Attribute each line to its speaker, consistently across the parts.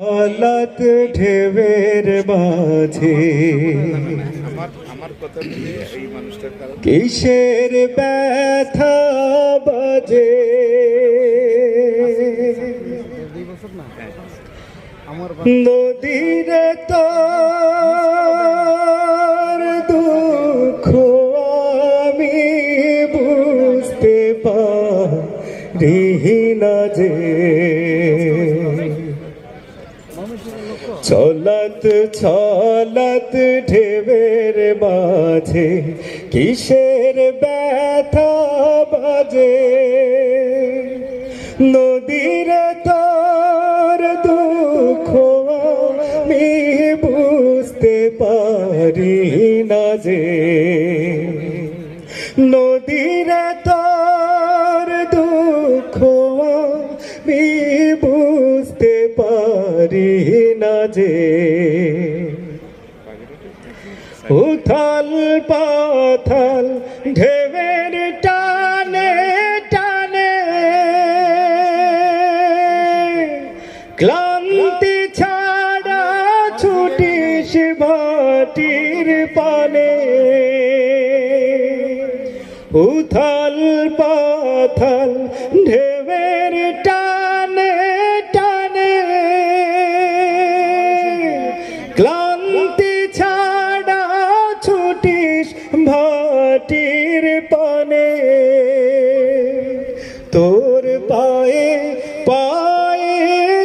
Speaker 1: হালাত ঢেবের মাঝে। কিসের ব্যথা বাজে? নদীর তার দুঃখ আমি বুঝতে পারি না যে চলত চলত ঢেবের মাঝে কিসের ব্যথা বাজে? নদীর তার দুঃখ আমি বুঝতে পারি না যে। নদীর তার দুঃখ আমি বুঝতে পারি না উথাল পাথাল ঢেবের টানে টানে ক্লান্তি ছাড়া ছুটিস ভাটির পানে। উথাল পাথাল ঢেবের টানে তোর পায়ে পায়ে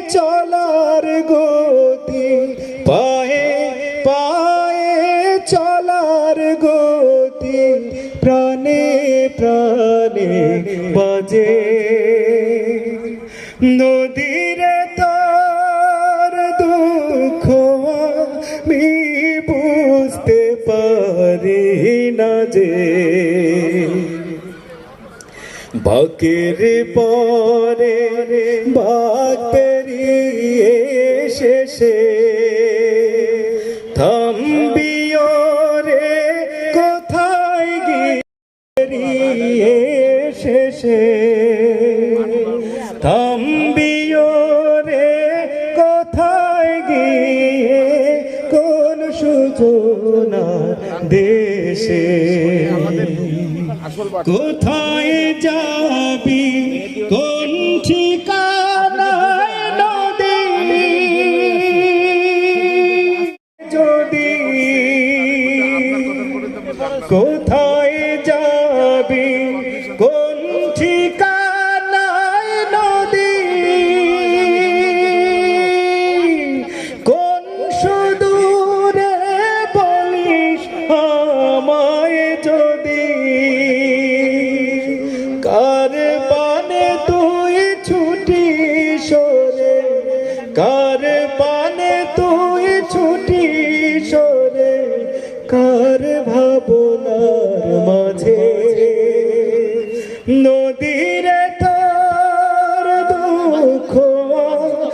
Speaker 1: চলার গতি, পায়ে পায়ে চলার গতি, প্রাণে প্রাণে বাজে। নদীর তার দুঃখ আমি বুঝতে পারি না যে বাকের পরে বাক পেরিয়ে শেষে থামবিও রে, কোথায় গিয়ে শেষে থামবিও রে, কোথায় গিয়ে কোন সূচনা দেশে? কোথায় যাবি? কোন ঠিকানায় নদী? যদি কার পানে তুই ছুটি সরে? কার পানে তুই ছুটি সরে? কার ভাবনার মাঝে? নদীর তার দুঃখ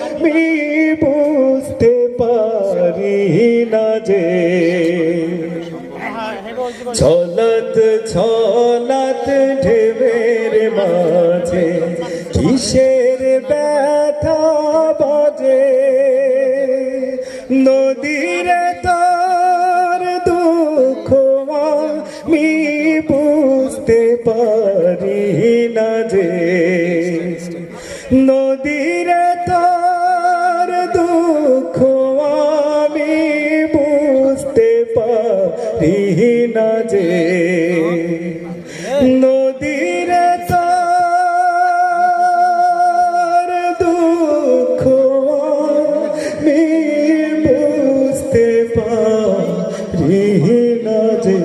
Speaker 1: আমি বুঝতে পারি না যে। ছলত ছলত ব্যথা বাজে। নদীর তার দুঃখ আমি বুঝতে পারি না যে। নদীর আমি বুঝতে পারি না যে